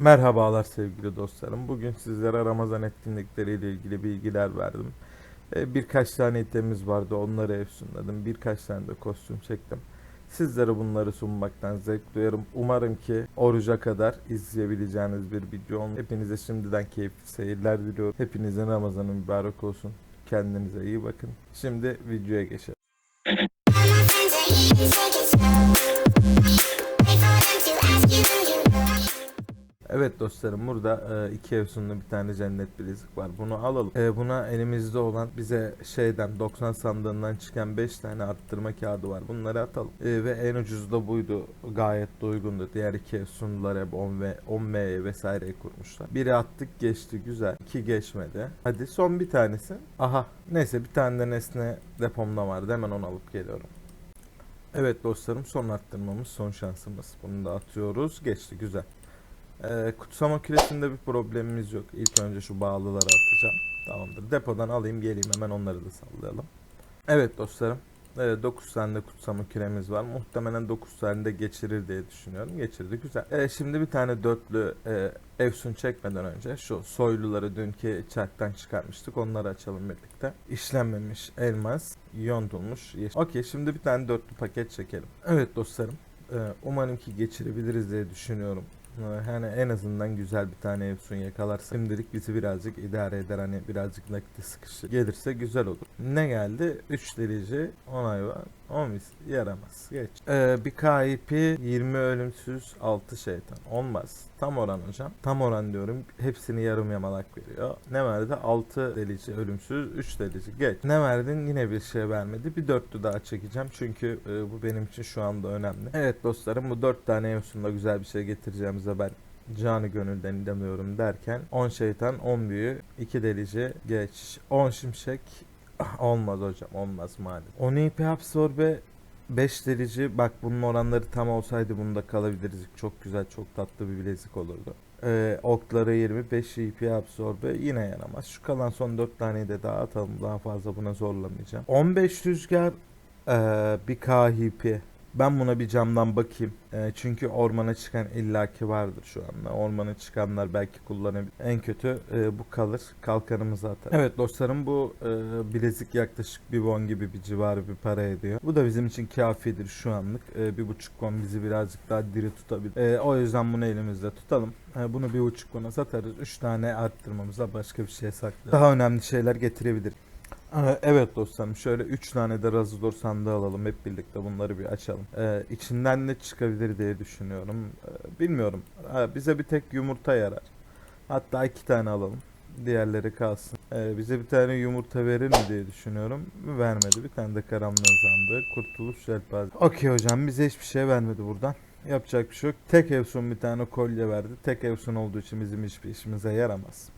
Merhabalar sevgili dostlarım. Bugün sizlere Ramazan etkinlikleriyle ilgili bilgiler verdim. Ee, Birkaç tane itemimiz vardı. Onları efsunladım. Birkaç tane de kostüm çektim. Sizlere bunları sunmaktan zevk duyarım. Umarım ki oruca kadar izleyebileceğiniz bir video olur. Hepinize şimdiden keyifli seyirler diliyorum. Hepinizin Ramazanı mübarek olsun. Kendinize iyi bakın. Şimdi videoya geçelim. Evet dostlarım burada e, iki efsunlu bir tane cennet bilezik var. Bunu alalım. E, buna elimizde olan bize şeyden 90 sandığından çıkan 5 tane arttırma kağıdı var. Bunları atalım. E, ve en ucuz da buydu. Gayet de uygundu. Diğer iki efsunlular hep 10 ve 10M vesaire kurmuşlar. Biri attık geçti güzel. İki geçmedi. Hadi son bir tanesi. Aha neyse bir tane de nesne depomda vardı. Hemen onu alıp geliyorum. Evet dostlarım son arttırmamız son şansımız. Bunu da atıyoruz. Geçti güzel. Ee, kutsama küresinde bir problemimiz yok. İlk önce şu bağlıları atacağım. Tamamdır. Depodan alayım geleyim hemen onları da sallayalım. Evet dostlarım. Evet, 9 tane kutsama küremiz var. Muhtemelen 9 tane de geçirir diye düşünüyorum. Geçirdi güzel. Ee, şimdi bir tane dörtlü e, Efsun çekmeden önce şu soyluları dünkü çarktan çıkartmıştık. Onları açalım birlikte. İşlenmemiş elmas, yontulmuş yeşil. Okey şimdi bir tane dörtlü paket çekelim. Evet dostlarım. e, umarım ki geçirebiliriz diye düşünüyorum. Yani en azından güzel bir tane Efsun yakalarsa şimdilik bizi birazcık idare eder hani birazcık nakite sıkışır. Gelirse güzel olur. Ne geldi? 3 derece 10 hayvan 10 mis yaramaz. Geç. Ee, bir KIP 20 ölümsüz 6 şeytan. Olmaz. Tam oran hocam. Tam oran diyorum. Hepsini yarım yamalak veriyor. Ne verdi? 6 delici ölümsüz 3 delici. Geç. Ne verdin? Yine bir şey vermedi. Bir dörtlü daha çekeceğim. Çünkü e, bu benim için şu anda önemli. Evet dostlarım bu 4 tane Efsun'da güzel bir şey getireceğimize ben canı gönülden inanıyorum derken 10 şeytan 10 büyü 2 delici geç 10 şimşek olmaz hocam olmaz maalesef. 10 IP absorbe 5 delici. Bak bunun oranları tam olsaydı bunda kalabiliriz çok güzel çok tatlı bir bilezik olurdu. Ee, okları 25 IP absorbe yine yaramaz. Şu kalan son 4 taneyi de daha atalım. Daha fazla buna zorlamayacağım. 15 rüzgar ee, bir KHP ben buna bir camdan bakayım. Ee, çünkü ormana çıkan illaki vardır şu anda. Ormana çıkanlar belki kullanabilir. En kötü e, bu kalır. Kalkanımızı atar. Evet dostlarım bu e, bilezik yaklaşık bir won gibi bir civarı bir para ediyor. Bu da bizim için kafidir şu anlık. E, bir buçuk won bizi birazcık daha diri tutabilir. E, o yüzden bunu elimizde tutalım. E, bunu bir buçuk won'a satarız. Üç tane arttırmamıza başka bir şeye saklayalım. Daha önemli şeyler getirebilir. Ee, Evet dostlarım şöyle 3 tane de Razudor sandığı alalım hep birlikte bunları bir açalım. Ee, içinden ne çıkabilir diye düşünüyorum. Ee, bilmiyorum. Ee, bize bir tek yumurta yarar. Hatta iki tane alalım. Diğerleri kalsın. Ee, bize bir tane yumurta verir mi diye düşünüyorum. Vermedi. Bir tane de karamla sandığı. Kurtuluş yelpaze. Okey hocam bize hiçbir şey vermedi buradan. Yapacak bir şey yok. Tek Evsun bir tane kolye verdi. Tek Evsun olduğu için bizim hiçbir işimize yaramaz.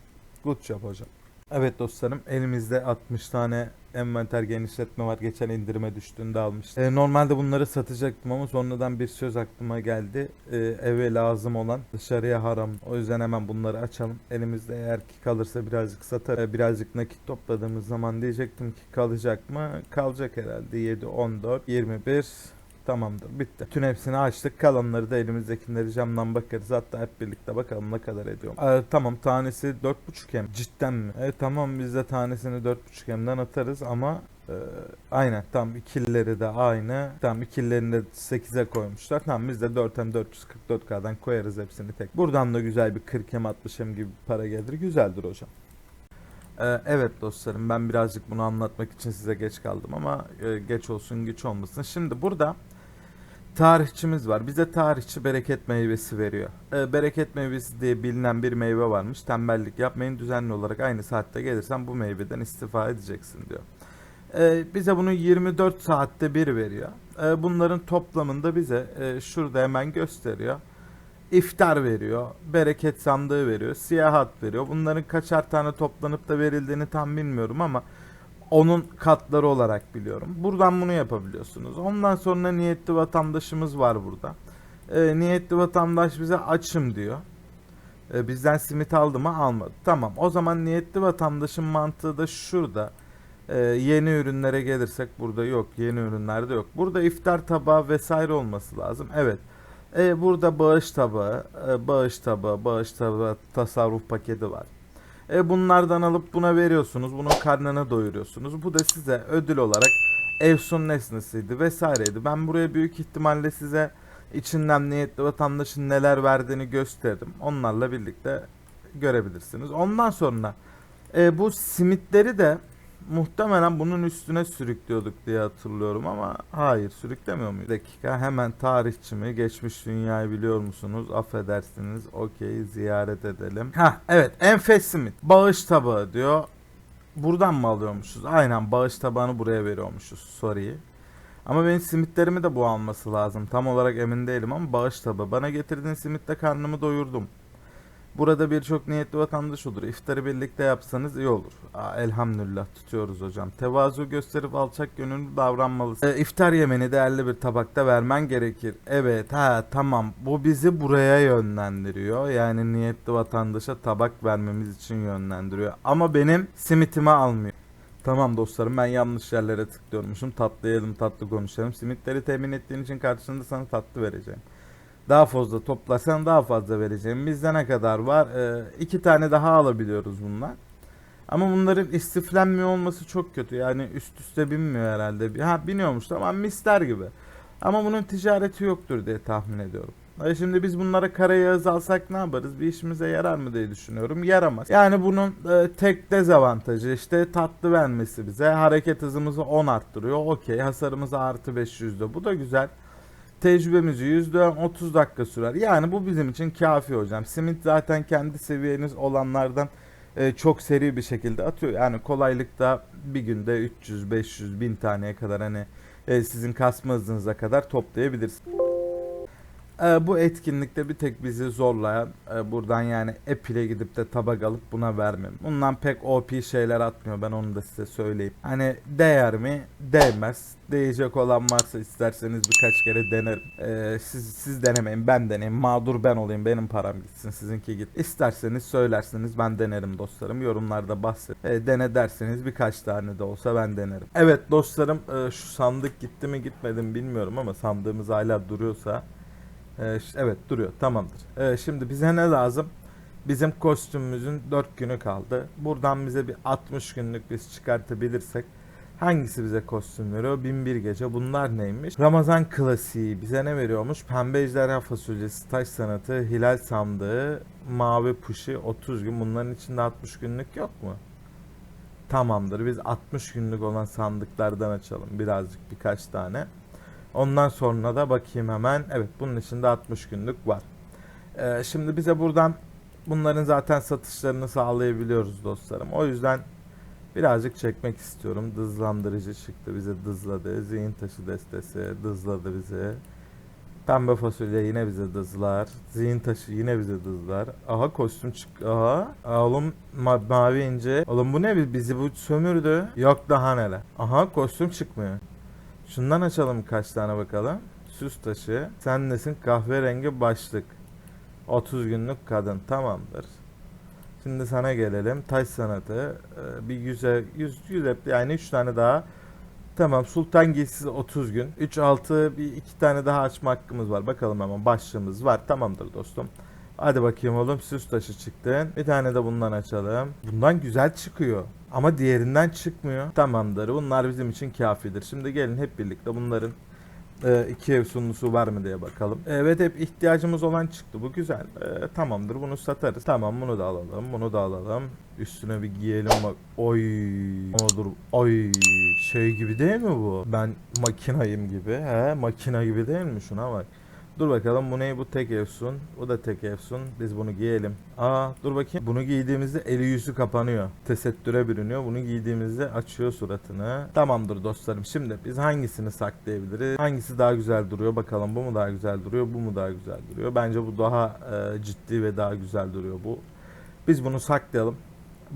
Good job hocam. Evet dostlarım elimizde 60 tane envanter genişletme var. Geçen indirime düştüğünde almıştım. Ee, normalde bunları satacaktım ama sonradan bir söz aklıma geldi. Ee, eve lazım olan dışarıya haram. O yüzden hemen bunları açalım. Elimizde eğer ki kalırsa birazcık satar. Ee, birazcık nakit topladığımız zaman diyecektim ki kalacak mı? Kalacak herhalde. 7, 14, 21, Tamamdır bitti. Tüm hepsini açtık. Kalanları da elimizdekileri camdan bakarız. Hatta hep birlikte bakalım ne kadar ediyor. Ee, tamam tanesi 4.5 hem. Cidden mi? Evet tamam biz de tanesini 4.5 hemden atarız ama e, aynen tam ikilileri de aynı. Tam ikililerini de 8'e koymuşlar. Tamam biz de 4 hem 444K'dan koyarız hepsini tek. Buradan da güzel bir 40 hem 60 hem gibi bir para gelir. Güzeldir hocam. Ee, Evet dostlarım ben birazcık bunu anlatmak için size geç kaldım ama e, geç olsun güç olmasın. Şimdi burada tarihçimiz var. Bize tarihçi bereket meyvesi veriyor. Ee, bereket meyvesi diye bilinen bir meyve varmış. Tembellik yapmayın düzenli olarak aynı saatte gelirsen bu meyveden istifa edeceksin diyor. Ee, bize bunu 24 saatte bir veriyor. Ee, bunların toplamında bize e, şurada hemen gösteriyor. İftar veriyor, bereket sandığı veriyor, siyahat veriyor. Bunların kaçar tane toplanıp da verildiğini tam bilmiyorum ama onun katları olarak biliyorum. Buradan bunu yapabiliyorsunuz. Ondan sonra niyetli vatandaşımız var burada. Ee, niyetli vatandaş bize açım diyor. Ee, bizden simit aldı mı almadı. Tamam o zaman niyetli vatandaşın mantığı da şurada. Ee, yeni ürünlere gelirsek burada yok. Yeni ürünlerde yok. Burada iftar tabağı vesaire olması lazım. Evet. E, burada bağış tabağı, e, bağış tabağı, bağış tabağı tasarruf paketi var. E, bunlardan alıp buna veriyorsunuz. Bunun karnını doyuruyorsunuz. Bu da size ödül olarak Efsun nesnesiydi vesaireydi. Ben buraya büyük ihtimalle size içinden niyetli vatandaşın neler verdiğini gösterdim. Onlarla birlikte görebilirsiniz. Ondan sonra e, bu simitleri de muhtemelen bunun üstüne sürüklüyorduk diye hatırlıyorum ama hayır sürüklemiyor muyuz? Bir dakika hemen tarihçi mi? Geçmiş dünyayı biliyor musunuz? Affedersiniz. Okey ziyaret edelim. Ha evet enfes simit. Bağış tabağı diyor. Buradan mı alıyormuşuz? Aynen bağış tabağını buraya veriyormuşuz. Sorry. Ama benim simitlerimi de bu alması lazım. Tam olarak emin değilim ama bağış tabağı. Bana getirdiğin simitle karnımı doyurdum. Burada birçok niyetli vatandaş olur. İftarı birlikte yapsanız iyi olur. Aa, elhamdülillah tutuyoruz hocam. Tevazu gösterip alçak gönüllü davranmalısın. Ee, iftar yemeni değerli bir tabakta vermen gerekir. Evet ha tamam bu bizi buraya yönlendiriyor. Yani niyetli vatandaşa tabak vermemiz için yönlendiriyor. Ama benim simitimi almıyor. Tamam dostlarım ben yanlış yerlere tıklıyormuşum. Tatlı yiyelim tatlı konuşalım. Simitleri temin ettiğin için karşılığında sana tatlı vereceğim. Daha fazla toplasan daha fazla vereceğim. Bizde ne kadar var? Ee, iki tane daha alabiliyoruz bunlar. Ama bunların istiflenmiyor olması çok kötü. Yani üst üste binmiyor herhalde. Ha biniyormuş tamam misler gibi. Ama bunun ticareti yoktur diye tahmin ediyorum. E şimdi biz bunlara kara yağız alsak ne yaparız? Bir işimize yarar mı diye düşünüyorum. Yaramaz. Yani bunun e, tek dezavantajı işte tatlı vermesi bize. Hareket hızımızı 10 arttırıyor. Okey. Hasarımızı artı 500'de. Bu da güzel. Tecrübemizi %30 dakika sürer. Yani bu bizim için kafi hocam. Simit zaten kendi seviyeniz olanlardan e, çok seri bir şekilde atıyor. Yani kolaylıkta bir günde 300, 500, 1000 taneye kadar hani e, sizin kasma hızınıza kadar toplayabilirsiniz. E, bu etkinlikte bir tek bizi zorlayan e, buradan yani Apple'e gidip de tabak alıp buna vermem. Bundan pek OP şeyler atmıyor ben onu da size söyleyeyim. Hani değer mi? Değmez. Değecek olan varsa isterseniz birkaç kere denerim. E, siz, siz denemeyin ben deneyeyim. Mağdur ben olayım benim param gitsin sizinki git. İsterseniz söylerseniz ben denerim dostlarım. Yorumlarda bahset. E, dene derseniz birkaç tane de olsa ben denerim. Evet dostlarım e, şu sandık gitti mi gitmedi mi bilmiyorum ama sandığımız hala duruyorsa ee, evet duruyor tamamdır. Ee, şimdi bize ne lazım? Bizim kostümümüzün 4 günü kaldı. Buradan bize bir 60 günlük biz çıkartabilirsek hangisi bize kostüm veriyor? 1001 gece. Bunlar neymiş? Ramazan klasiği bize ne veriyormuş? Pembe ejderha fasulyesi, taş sanatı, hilal sandığı, mavi puşi 30 gün. Bunların içinde 60 günlük yok mu? Tamamdır. Biz 60 günlük olan sandıklardan açalım. Birazcık birkaç tane. Ondan sonra da bakayım hemen. Evet bunun içinde 60 günlük var. Ee, şimdi bize buradan bunların zaten satışlarını sağlayabiliyoruz dostlarım. O yüzden birazcık çekmek istiyorum. Dızlandırıcı çıktı bize dızladı. Zihin taşı destesi dızladı bizi. Pembe fasulye yine bize dızlar. Zihin taşı yine bize dızlar. Aha kostüm çık. Aha. Oğlum ma- mavi ince. Oğlum bu ne? Bizi bu sömürdü. Yok daha neler. Aha kostüm çıkmıyor. Şundan açalım kaç tane bakalım. Süs taşı. Sen nesin? Kahverengi başlık. 30 günlük kadın. Tamamdır. Şimdi sana gelelim. Taş sanatı. Ee, bir yüze, yüz, yüz yani 3 tane daha. Tamam. Sultan giysisi 30 gün. 3 6 bir iki tane daha açma hakkımız var. Bakalım hemen başlığımız var. Tamamdır dostum. Hadi bakayım oğlum süs taşı çıktı. Bir tane de bundan açalım. Bundan güzel çıkıyor. Ama diğerinden çıkmıyor. Tamamdır. Bunlar bizim için kafidir. Şimdi gelin hep birlikte bunların e, iki ev sunusu var mı diye bakalım. Evet hep ihtiyacımız olan çıktı. Bu güzel. E, tamamdır bunu satarız. Tamam bunu da alalım. Bunu da alalım. Üstüne bir giyelim bak. Oy. Ama. Oy. Şey gibi değil mi bu? Ben makinayım gibi. He makina gibi değil mi? Şuna bak. Dur bakalım bu ne? Bu tek efsun. Bu da tek efsun. Biz bunu giyelim. Aa dur bakayım. Bunu giydiğimizde eli yüzü kapanıyor. Tesettüre bürünüyor. Bunu giydiğimizde açıyor suratını. Tamamdır dostlarım. Şimdi biz hangisini saklayabiliriz? Hangisi daha güzel duruyor? Bakalım bu mu daha güzel duruyor? Bu mu daha güzel duruyor? Bence bu daha e, ciddi ve daha güzel duruyor bu. Biz bunu saklayalım.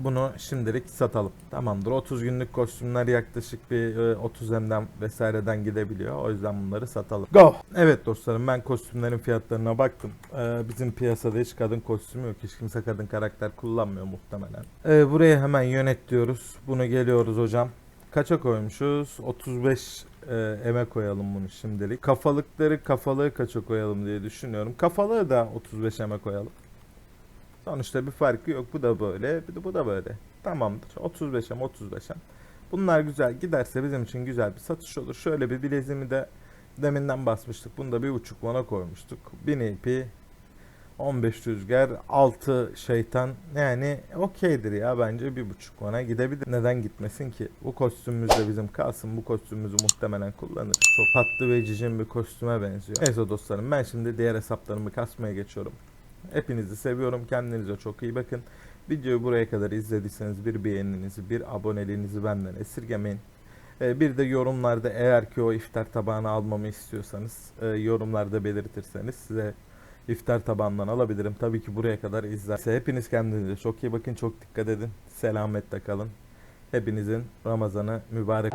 Bunu şimdilik satalım. Tamamdır. 30 günlük kostümler yaklaşık bir e, 30 M'den vesaireden gidebiliyor. O yüzden bunları satalım. Go! Evet dostlarım ben kostümlerin fiyatlarına baktım. Ee, bizim piyasada hiç kadın kostümü yok. Hiç kimse kadın karakter kullanmıyor muhtemelen. Ee, buraya hemen yönet diyoruz. Bunu geliyoruz hocam. Kaça koymuşuz? 35 e, eme koyalım bunu şimdilik. Kafalıkları kafalığı kaça koyalım diye düşünüyorum. Kafalığı da 35 eme koyalım. Sonuçta bir farkı yok. Bu da böyle, bir de bu da böyle. Tamamdır. 35 em 35 em. Bunlar güzel giderse bizim için güzel bir satış olur. Şöyle bir bileziğimi de deminden basmıştık. Bunu da bir buçuk vana koymuştuk. 1000 ipi 15 rüzgar 6 şeytan yani okeydir ya bence bir buçuk vana gidebilir. Neden gitmesin ki? Bu kostümümüz de bizim kalsın. Bu kostümümüzü muhtemelen kullanırız. Çok tatlı ve cicim bir kostüme benziyor. Neyse dostlarım ben şimdi diğer hesaplarımı kasmaya geçiyorum. Hepinizi seviyorum. Kendinize çok iyi bakın. Videoyu buraya kadar izlediyseniz bir beğeninizi, bir aboneliğinizi benden esirgemeyin. Ee, Bir de yorumlarda eğer ki o iftar tabağını almamı istiyorsanız e, yorumlarda belirtirseniz size iftar tabağından alabilirim. Tabii ki buraya kadar izlerse. Hepiniz kendinize çok iyi bakın, çok dikkat edin. Selametle kalın. Hepinizin Ramazanı mübarek